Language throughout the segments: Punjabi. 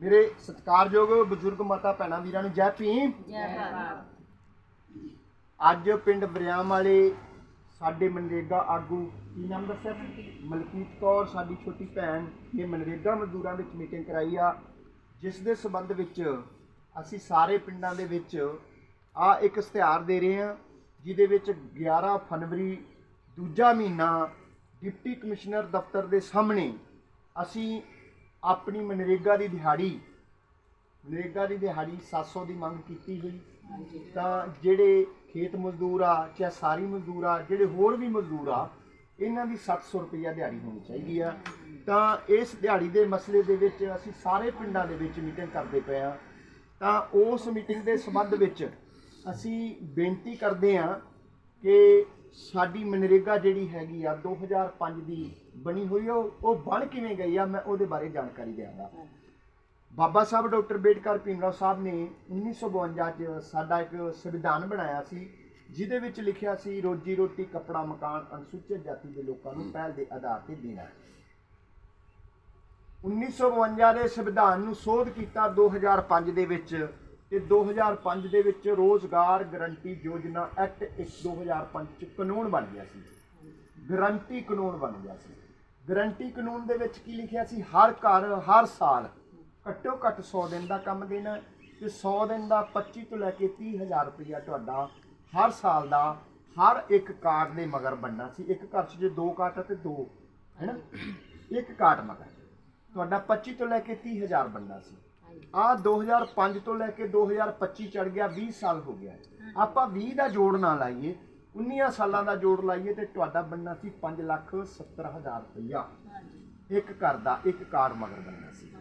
ਮੇਰੇ ਸਤਿਕਾਰਯੋਗ ਬਜ਼ੁਰਗ ਮਾਤਾ ਭੈਣਾਂ ਵੀਰਾਂ ਨੂੰ ਜੈ ਭੀਮ ਜੈ ਭਾਰਤ ਅੱਜ ਪਿੰਡ ਬਰਿਆਮ ਵਾਲੇ ਸਾਡੇ ਮਨਰੇਗਾ ਆਗੂ ਕੀ ਨਾਮ ਦੱਸਿਆ? ਮਲਕੀਤ ਕੌਰ ਸਾਡੀ ਛੋਟੀ ਭੈਣ ਨੇ ਮਨਰੇਗਾ ਮਜ਼ਦੂਰਾਂ ਵਿੱਚ ਮੀਟਿੰਗ ਕਰਾਈ ਆ ਜਿਸ ਦੇ ਸਬੰਧ ਵਿੱਚ ਅਸੀਂ ਸਾਰੇ ਪਿੰਡਾਂ ਦੇ ਵਿੱਚ ਆ ਇੱਕ ਇਸ਼ਤਿਹਾਰ ਦੇ ਰਹੇ ਹਾਂ ਜਿਹਦੇ ਵਿੱਚ 11 ਫਰਵਰੀ ਦੂਜਾ ਮਹੀਨਾ ਡਿਪਟੀ ਕਮਿਸ਼ਨਰ ਦਫ਼ਤਰ ਦੇ ਸਾਹਮਣੇ ਅਸੀਂ ਆਪਣੀ ਮਨਰੇਗਾ ਦੀ ਦਿਹਾੜੀ ਮਨਰੇਗਾ ਦੀ ਦਿਹਾੜੀ 700 ਦੀ ਮੰਗ ਕੀਤੀ ਹੋਈ। ਤਾਂ ਜਿਹੜੇ ਖੇਤ ਮਜ਼ਦੂਰ ਆ ਚਾਹੇ ਸਾਰੀ ਮਜ਼ਦੂਰ ਆ ਜਿਹੜੇ ਹੋਰ ਵੀ ਮਜ਼ਦੂਰ ਆ ਇਹਨਾਂ ਦੀ 700 ਰੁਪਈਆ ਦਿਹਾੜੀ ਹੋਣੀ ਚਾਹੀਦੀ ਆ। ਤਾਂ ਇਸ ਦਿਹਾੜੀ ਦੇ ਮਸਲੇ ਦੇ ਵਿੱਚ ਅਸੀਂ ਸਾਰੇ ਪਿੰਡਾਂ ਦੇ ਵਿੱਚ ਮੀਟਿੰਗ ਕਰਦੇ ਪਏ ਆ। ਤਾਂ ਉਸ ਮੀਟਿੰਗ ਦੇ ਸੰਬੰਧ ਵਿੱਚ ਅਸੀਂ ਬੇਨਤੀ ਕਰਦੇ ਆ ਕਿ ਸਾਡੀ ਮਨਰੇਗਾ ਜਿਹੜੀ ਹੈਗੀ ਆ 2005 ਦੀ ਬਣੀ ਹੋਈ ਆ, ਉਹ ਉਹ ਬਣ ਕਿਵੇਂ ਗਈ ਆ, ਮੈਂ ਉਹਦੇ ਬਾਰੇ ਜਾਣਕਾਰੀ ਦਿਆਂਗਾ। ਬਾਬਾ ਸਾਹਿਬ ਡਾਕਟਰ ਅੰਬੇਡਕਰ ਭੀਮਰਾਓ ਸਾਹਿਬ ਨੇ 1952 ਚ ਸਾਡਾ ਇੱਕ ਸੰਵਿਧਾਨ ਬਣਾਇਆ ਸੀ, ਜਿਹਦੇ ਵਿੱਚ ਲਿਖਿਆ ਸੀ, ਰੋਜੀ ਰੋਟੀ, ਕੱਪੜਾ, ਮਕਾਨ, ਅਨੁਸੂਚਿਤ ਜਾਤੀ ਦੇ ਲੋਕਾਂ ਨੂੰ ਪਹਿਲ ਦੇ ਆਧਾਰ ਤੇ ਦੇਣਾ। ਹੈ 1952 ਦੇ ਸੰਵਿਧਾਨ ਨੂੰ ਸੋਧ ਕੀਤਾ 2005 ਦੇ ਵਿੱਚ ਤੇ 2005 ਦੇ ਵਿੱਚ ਰੋਜ਼ਗਾਰ ਗਰੰਟੀ ਯੋਜਨਾ ਐਕਟ 1 2005 ਚ ਕਾਨੂੰਨ ਬਣ ਗਿਆ ਸੀ। ਗਰੰਟੀ ਕਾਨੂੰਨ ਬਣ ਗਿਆ ਸੀ। ਗਰੰਟੀ ਕਾਨੂੰਨ ਦੇ ਵਿੱਚ ਕੀ ਲਿਖਿਆ ਸੀ? ਹਰ ਘਰ ਹਰ ਸਾਲ ਘੱਟੋ ਘੱਟ 100 ਦਿਨ ਦਾ ਕੰਮ ਦੇਣਾ ਹੈ ਤੇ 100 ਦਿਨ ਦਾ 25 ਤੋਂ ਲੈ ਕੇ 30000 ਰੁਪਇਆ ਤੁਹਾਡਾ ਹਰ ਸਾਲ ਦਾ ਹਰ ਇੱਕ ਕਾਰਡ ਦੇ ਮਗਰ ਬਣਨਾ ਸੀ। ਇੱਕ ਘਰ 'ਚ ਜੇ ਦੋ ਕਾਰਡ ਆ ਤੇ ਦੋ ਹੈਨਾ ਇੱਕ ਕਾਰਡ ਮਗਰ। ਤੁਹਾਡਾ 25 ਤੋਂ ਲੈ ਕੇ 30000 ਬਣਨਾ ਸੀ। ਆ 2005 ਤੋਂ ਲੈ ਕੇ 2025 ਚੜ ਗਿਆ 20 ਸਾਲ ਹੋ ਗਿਆ। ਹੈ। ਆਪਾਂ 20 ਦਾ ਜੋੜ ਨਾ ਲਾਈਏ 19 ਸਾਲਾਂ ਦਾ ਜੋੜ ਲਾਈਏ ਤੇ ਤੁਹਾਡਾ ਬਣਨਾ ਸੀ 5 ਲੱਖ 70 ਹਜ਼ਾਰ ਰੁਪਇਆ। ਇੱਕ ਘਰ ਦਾ ਇੱਕ ਕਾਰ ਮਗਰ ਬਣਨਾ ਸੀ।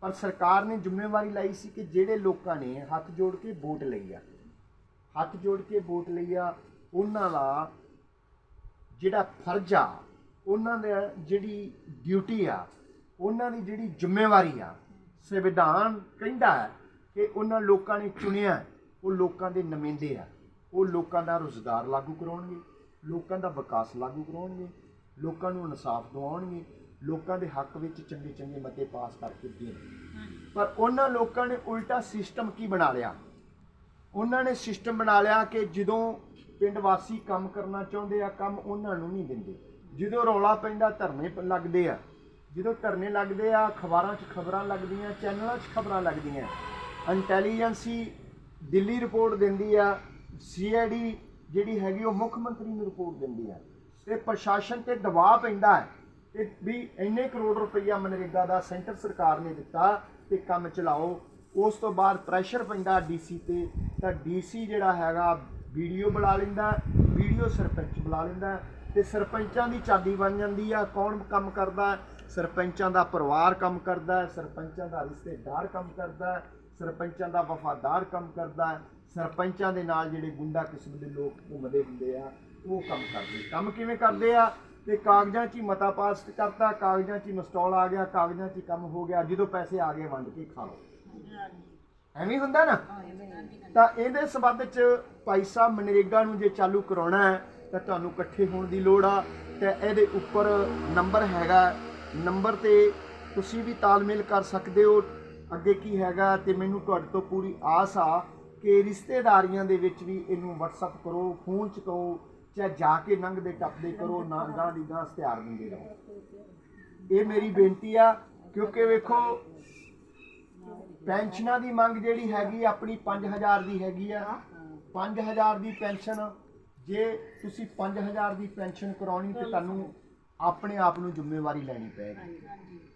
ਪਰ ਸਰਕਾਰ ਨੇ ਜ਼ਿੰਮੇਵਾਰੀ ਲਈ ਸੀ ਕਿ ਜਿਹੜੇ ਲੋਕਾਂ ਨੇ ਹੱਥ ਜੋੜ ਕੇ ਵੋਟ ਲਈ ਆ ਹੱਥ ਜੋੜ ਕੇ ਵੋਟ ਲਈ ਆ ਉਹਨਾਂ ਦਾ ਜਿਹੜਾ ਫਰਜ਼ ਆ ਉਹਨਾਂ ਦਾ ਜਿਹੜੀ ਡਿਊਟੀ ਆ ਉਹਨਾਂ ਦੀ ਜਿਹੜੀ ਜ਼ਿੰਮੇਵਾਰੀ ਆ, ਸੰਵਿਧਾਨ ਕਹਿੰਦਾ ਹੈ ਕਿ ਉਹਨਾਂ ਲੋਕਾਂ ਨੇ ਚੁਣਿਆ ਉਹ ਲੋਕਾਂ ਦੇ ਨੁਮਾਇੰਦੇ ਆ। ਉਹ ਲੋਕਾਂ ਦਾ ਰੋਜ਼ਗਾਰ ਲਾਗੂ ਕਰਾਉਣਗੇ, ਲੋਕਾਂ ਦਾ ਵਿਕਾਸ ਲਾਗੂ ਕਰਾਉਣਗੇ, ਲੋਕਾਂ ਨੂੰ ਇਨਸਾਫ ਦਿਵਾਉਣਗੇ, ਲੋਕਾਂ ਦੇ ਹੱਕ ਵਿੱਚ ਚੰਗੇ ਚੰਗੇ ਮਤੇ ਪਾਸ ਕਰਕੇ ਦੇਣਗੇ। ਪਰ ਉਹਨਾਂ ਲੋਕਾਂ ਨੇ ਉਲਟਾ ਸਿਸਟਮ ਕੀ ਬਣਾ ਲਿਆ? ਉਹਨਾਂ ਨੇ ਸਿਸਟਮ ਬਣਾ ਲਿਆ ਕਿ ਜਦੋਂ ਪਿੰਡ ਵਾਸੀ ਕੰਮ ਕਰਨਾ ਚਾਹੁੰਦੇ ਆ, ਕੰਮ ਉਹਨਾਂ ਨੂੰ ਨਹੀਂ ਦਿੰਦੇ। ਜਦੋਂ ਰੌਲਾ ਪੈਂਦਾ, ਧਰਨੇ ਲੱਗਦੇ ਆ ਜਦੋਂ ਧਰਨੇ ਲੱਗਦੇ ਆ, ਅਖਬਾਰਾਂ 'ਚ ਖਬਰਾਂ ਲੱਗਦੀਆਂ, ਚੈਨਲਾਂ 'ਚ ਖਬਰਾਂ ਲੱਗਦੀਆਂ। ਇੰਟੈਲੀਜੈਂਸੀ ਦਿੱਲੀ ਰਿਪੋਰਟ ਦਿੰਦੀ ਆ, ਸੀਆਈਡੀ ਜਿਹੜੀ ਹੈਗੀ ਉਹ ਮੁੱਖ ਮੰਤਰੀ ਨੂੰ ਰਿਪੋਰਟ ਦਿੰਦੀ ਆ। ਤੇ ਪ੍ਰਸ਼ਾਸਨ ਤੇ ਦਬਾਅ ਪੈਂਦਾ ਹੈ ਕਿ ਵੀ ਇੰਨੇ ਕਰੋੜ ਰੁਪਈਆ ਮਨਰੇਗਾ ਦਾ ਸੈਂਟਰ ਸਰਕਾਰ ਨੇ ਦਿੱਤਾ ਤੇ ਕੰਮ ਚਲਾਓ। ਉਸ ਤੋਂ ਬਾਅਦ ਪ੍ਰੈਸ਼ਰ ਪੈਂਦਾ ਡੀਸੀ ਤੇ, ਤਾਂ ਡੀਸੀ ਜਿਹੜਾ ਹੈਗਾ ਵੀਡੀਓ ਬੁਲਾ ਲੈਂਦਾ, ਵੀਡੀਓ ਸਰਪੰਚ ਬੁਲਾ ਲੈਂਦਾ। ਤੇ ਸਰਪੰਚਾਂ ਦੀ ਚਾਦੀ ਬਣ ਜਾਂਦੀ ਆ, ਕੌਣ ਕੰਮ ਕਰਦਾ ਸਰਪੰਚਾਂ ਦਾ ਪਰਿਵਾਰ ਕੰਮ ਕਰਦਾ ਹੈ, ਸਰਪੰਚਾਂ ਦਾ ਰਿਸ਼ਤੇਦਾਰ ਕੰਮ ਕਰਦਾ ਹੈ, ਸਰਪੰਚਾਂ ਦਾ ਵਫਾਦਾਰ ਕੰਮ ਕਰਦਾ ਹੈ, ਸਰਪੰਚਾਂ ਦੇ ਨਾਲ ਜਿਹੜੇ ਗੁੰਡਾ ਕਿਸਮ ਦੇ ਲੋਕ ਘੁੰਮਦੇ ਹੁੰਦੇ ਆ, ਉਹ ਕੰਮ ਕਰਦੇ ਕੰਮ ਕਿਵੇਂ ਕਰਦੇ ਆ? ਤੇ ਕਾਗਜ਼ਾਂ 'ਚ ਹੀ ਮਤਾ ਪਾਸ ਕਰਤਾ, ਕਾਗਜ਼ਾਂ 'ਚ ਹੀ ਮਸਟਾਲ ਆ ਗਿਆ, ਕਾਗਜ਼ਾਂ 'ਚ ਹੀ ਕੰਮ ਹੋ ਗਿਆ, ਜਦੋਂ ਪੈਸੇ ਆ ਗਏ ਵੰਡ ਕੇ ਖਾ ਲਓ। ਐਵੇਂ ਹੁੰਦਾ ਨਾ? ਤਾਂ ਇਹਦੇ ਸਬੰਧ 'ਚ ਭਾਈ ਸਾਹਿਬ ਮਨਰੇਗਾ ਨੂੰ ਜੇ ਚਾਲੂ ਕਰਾਉਣਾ ਹੈ, ਤਾਂ ਤੁਹਾਨੂੰ ਇਕੱਠੇ ਹੋਣ ਦੀ ਲੋੜ ਆ। ਤੇ ਇਹਦੇ ਉੱਪਰ ਨੰਬਰ ਹੈਗਾ ਨੰਬਰ ਤੇ ਤੁਸੀਂ ਵੀ ਤਾਲਮੇਲ ਕਰ ਸਕਦੇ ਹੋ। ਅੱਗੇ ਕੀ ਹੈਗਾ ਤੇ ਮੈਨੂੰ ਤੁਹਾਡੇ ਤੋਂ ਪੂਰੀ ਆਸ ਆ ਕਿ ਰਿਸ਼ਤੇਦਾਰੀਆਂ ਦੇ ਵਿੱਚ ਵੀ ਇਹਨੂੰ WhatsApp ਕਰੋ ਫੋਨ 'ਚ ਕਹੋ ਚਾਹੇ ਜਾ ਕੇ ਲੰਘਦੇ ਟੱਪਦੇ ਕਰੋ ਨਾ ਗਾਂ ਦੀ ਗਾਂ ਇਸ਼ਤਿਹਾਰ ਦਿੰਦੇ ਰਹੋ। ਇਹ ਮੇਰੀ ਬੇਨਤੀ ਆ ਕਿਉਂਕਿ ਵੇਖੋ ਪੈਨਸ਼ਨਾਂ ਦੀ ਮੰਗ ਜਿਹੜੀ ਹੈਗੀ ਆ, ਆਪਣੀ 5000 ਦੀ ਹੈਗੀ ਆ। 5000 ਦੀ ਪੈਨਸ਼ਨ ਜੇ ਤੁਸੀਂ 5000 ਦੀ ਪੈਨਸ਼ਨ ਕਰਾਉਣੀ ਤੇ ਤੁਹਾਨੂੰ ਆਪਣੇ ਆਪ ਨੂੰ ਜ਼ਿੰਮੇਵਾਰੀ ਲੈਣੀ ਪਏਗੀ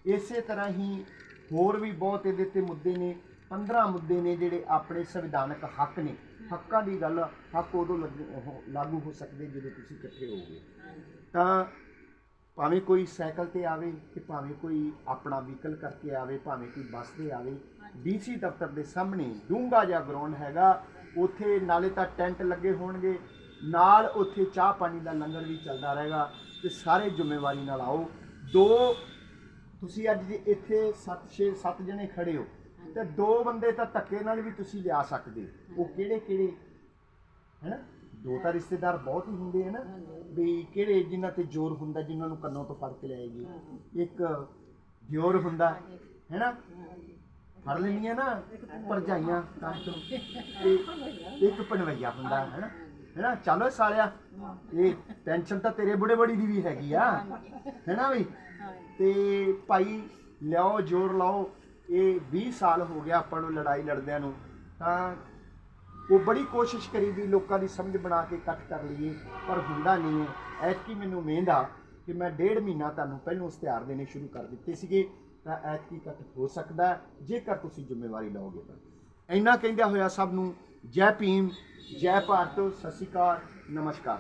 ਇਸੇ ਤਰ੍ਹਾਂ ਹੀ ਹੋਰ ਵੀ ਬਹੁਤ ਇਹਦੇ ਤੇ ਮੁੱਦੇ ਨੇ 15 ਮੁੱਦੇ ਨੇ ਜਿਹੜੇ ਆਪਣੇ ਸੰਵਿਧਾਨਕ ਹੱਕ ਨੇ। ਹੱਕਾਂ ਦੀ ਗੱਲ ਹੱਕ ਉਦੋਂ ਲੱਗ- ਹੋ ਸਕਦੇ ਜਦੋਂ ਤੁਸੀਂ ਇਕੱਠੇ ਹੋਵੋਗੇ। ਤਾਂ ਭਾਵੇਂ ਕੋਈ ਸਾਈਕਲ ਤੇ ਆਵੇ ਤੇ ਭਾਵੇਂ ਕੋਈ ਆਪਣਾ ਵਹੀਕਲ ਕਰਕੇ ਆਵੇ ਭਾਵੇਂ ਕੋਈ ਬੱਸ ਤੇ ਆਵੇ ਡੀਸੀ ਦਫ਼ਤਰ ਦੇ ਸਾਹਮਣੇ ਡੂੰਘਾ ਜਿਹਾ ਗਰਾਊਂਡ ਹੈਗਾ। ਉੱਥੇ ਨਾਲੇ ਤਾਂ ਟੈਂਟ ਲੱਗੇ ਹੋਣਗੇ। ਨਾਲ ਉੱਥੇ ਚਾਹ ਪਾਣੀ ਦਾ ਲੰਗਰ ਵੀ ਚੱਲਦਾ ਰਹੇਗਾ। ਤੇ ਸਾਰੇ ਜ਼ਿੰਮੇਵਾਰੀ ਨਾਲ ਆਓ। ਦੋ ਤੁਸੀਂ ਅੱਜ ਜੇ ਇੱਥੇ 7 6 7 ਜਣੇ ਖੜੇ ਹੋ ਤੇ ਦੋ ਬੰਦੇ ਤਾਂ ਧੱਕੇ ਨਾਲ ਵੀ ਤੁਸੀਂ ਲਿਆ ਸਕਦੇ। ਹੋ। ਉਹ ਕਿਹੜੇ ਕਿਹੜੇ? ਹੈਨਾ? ਦੋ ਤਾਂ ਰਿਸ਼ਤੇਦਾਰ ਬਹੁਤ ਹੀ ਹੁੰਦੇ ਹਨ ਵੀ ਕਿਹੜੇ ਜਿਨ੍ਹਾਂ ਤੇ ਜ਼ੋਰ ਹੁੰਦਾ ਜਿਨ੍ਹਾਂ ਨੂੰ ਕੰਨੋਂ ਤੋਂ ਫੜ ਕੇ ਲਿਆਏਗੀ ਇੱਕ ਦਿਓਰ ਹੁੰਦਾ ਹੈਨਾ? ਫੜ ਲੈਣੀਆਂ ਨਾ ਭਰਜਾਈਆਂ ਕੰਨ ਤੋਂ। ਤੇ ਇੱਕ ਪਨਵਈਆ ਹੁੰਦਾ ਹੈ ਨਾ ਹੈਨਾ ਚੱਲ ਸਾਲਿਆ, ਇਹ ਪੈਨਸ਼ਨ ਤਾਂ ਤੇਰੇ ਬੁੜੇ ਬੜੀ ਦੀ ਵੀ ਹੈਗੀ ਆ। ਹੈਨਾ ਵੀ? ਤੇ ਭਾਈ, ਲਿਆਓ, ਜ਼ੋਰ ਲਾਓ। ਇਹ 20 ਸਾਲ ਹੋ ਗਿਆ ਆਪਾਂ ਨੂੰ ਲੜਾਈ ਲੜਦਿਆਂ ਨੂੰ। ਤਾਂ ਉਹ ਬੜੀ ਕੋਸ਼ਿਸ਼ ਕਰੀ ਦੀ ਲੋਕਾਂ ਦੀ ਸਮਝ ਬਣਾ ਕੇ ਇਕੱਠ ਕਰ ਲਈਏ, ਪਰ ਹੁੰਦਾ ਨਹੀਂ ਹੈ। ਐਤਕੀ ਮੈਨੂੰ ਉਮੀਦ ਆ ਕਿ ਮੈਂ ਡੇਢ ਮਹੀਨਾ ਤੁਹਾਨੂੰ ਪਹਿਲੋਂ ਇਸ਼ਤਿਹਾਰ ਦੇਣੇ ਸ਼ੁਰੂ ਕਰ ਦਿੱਤੇ ਸੀਗੇ, ਤਾਂ ਐਤਕੀ ਇਕੱਠ ਹੋ ਸਕਦਾ ਜੇਕਰ ਤੁਸੀਂ ਜ਼ਿੰਮੇਵਾਰੀ ਲਓਗੇ ਤਾਂ। ਇੰਨਾ ਕਹਿੰਦਿਆਂ ਹੋਇਆ ਸਭ ਨੂੰ ਜੈ ਭੀਮ ਜੈ ਭਾਰਤ ਸਤਿ ਸ਼੍ਰੀ ਅਕਾਲ ਨਮਸਕਾਰ।